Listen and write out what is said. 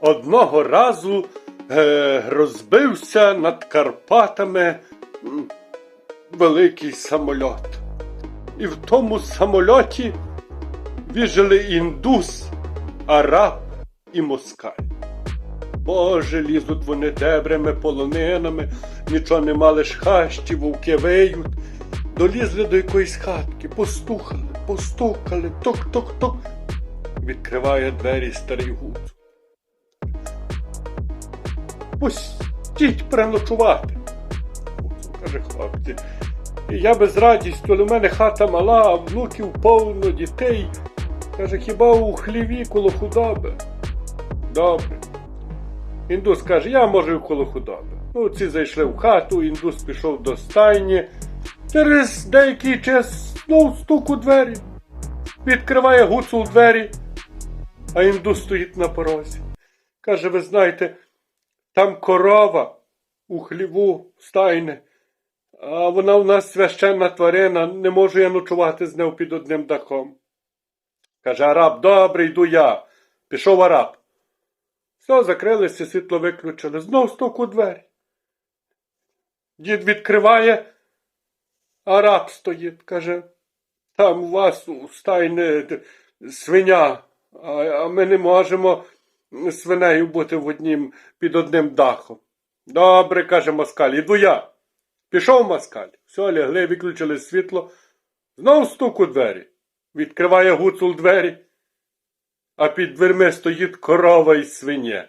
одного разу е, розбився над Карпатами великий самольот. І в тому самольоті вижили індус, араб і москаль. Боже, лізуть вони дебрями, полонинами, нічого не мали ж хащі, вовки виють. Долізли до якоїсь хатки, постукали, постукали, ток-ток-ток. Відкриває двері старий гуц. Пустіть переночувати. Каже хлопці. Я без радістю, але в мене хата мала, а внуків повно дітей. Каже, хіба у хліві коло худоби? Добре. Індус каже, я можу і коло худоби. Ну, ці зайшли в хату, індус пішов до стайні. Через деякий час знов стук у двері. Відкриває гуцул двері, а індус стоїть на порозі. Каже, ви знаєте, там корова у хліву стайне, а вона у нас священна тварина, не можу я ночувати з нею під одним дахом. Каже араб, добре, йду я. Пішов араб. Все, закрилися, світло виключили. Знов стук у двері. Дід відкриває, араб стоїть, каже, там у вас у стайне свиня, а, ми не можемо свинею бути в однім, під одним дахом. Добре, каже москаль, іду я. Пішов москаль. Все, лягли, виключили світло. Знов стук у двері. Відкриває гуцул двері, а під дверми стоїть корова і свиня.